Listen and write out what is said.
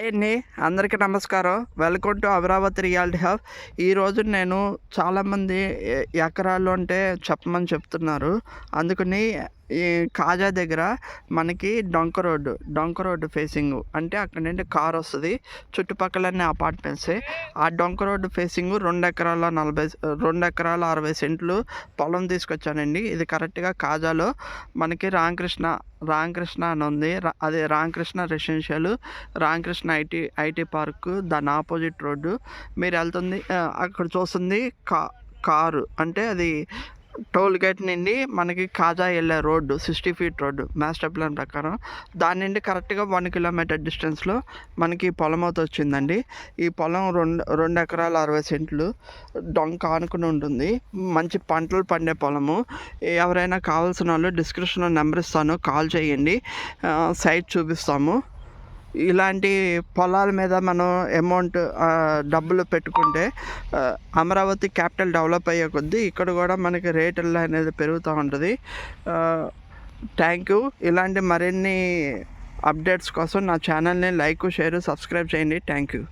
అండి. అందరికీ నమస్కారం. Welcome to Amaravati reality hub. ఈరోజు నేను చాలామంది ఎకరాలు అంటే చెప్పమని చెప్తున్నారు. అందుకని ఈ కాజా దగ్గర మనకి డొంక రోడ్డు డొంక రోడ్డు ఫేసింగ్ అంటే అక్కడ నుండి కార్ వస్తుంది. చుట్టుపక్కలన్నీ అపార్ట్మెంట్సే. ఆ డొంక రోడ్డు ఫేసింగ్ రెండు ఎకరాల నలభై రెండు ఎకరాల అరవై సెంట్లు పొలం తీసుకొచ్చానండి. ఇది కరెక్ట్గా కాజాలో మనకి రామకృష్ణ రామకృష్ణ అని ఉంది. రా- అదే Ramakrishna residential Ramakrishna IT IT park దాని ఆపోజిట్ రోడ్డు. మీరు వెళ్తుంది అక్కడ చూస్తుంది కా కారు. అంటే అది టోల్ గేట్ నుండి మనకి కాజా వెళ్ళే road sixty feet road master plan ప్రకారం. దాని నుండి కరెక్ట్గా వన్ కిలోమీటర్ డిస్టెన్స్లో మనకి పొలం అయితే వచ్చిందండి. ఈ పొలం రెండు రెండు ఎకరాల అరవై సెంట్లు డొంక ఆనుకుని ఉంటుంది. మంచి పంటలు పండే పొలము. ఎవరైనా కావాల్సిన వాళ్ళు డిస్క్రిప్షన్లో నెంబర్ ఇస్తాను కాల్ చేయండి. సైట్ చూపిస్తాము. ఇలాంటి పొలాల మీద మనం అమౌంట్ డబ్బులు పెట్టుకుంటే అమరావతి క్యాపిటల్ డెవలప్ అయ్యే కొద్దీ ఇక్కడ కూడా మనకి రేట్లు అనేది పెరుగుతూ ఉంటుంది. థ్యాంక్ యూ ఇలాంటి మరిన్ని అప్డేట్స్ కోసం నా ఛానల్ని లైక్ షేర్ సబ్స్క్రైబ్ చేయండి. Thank you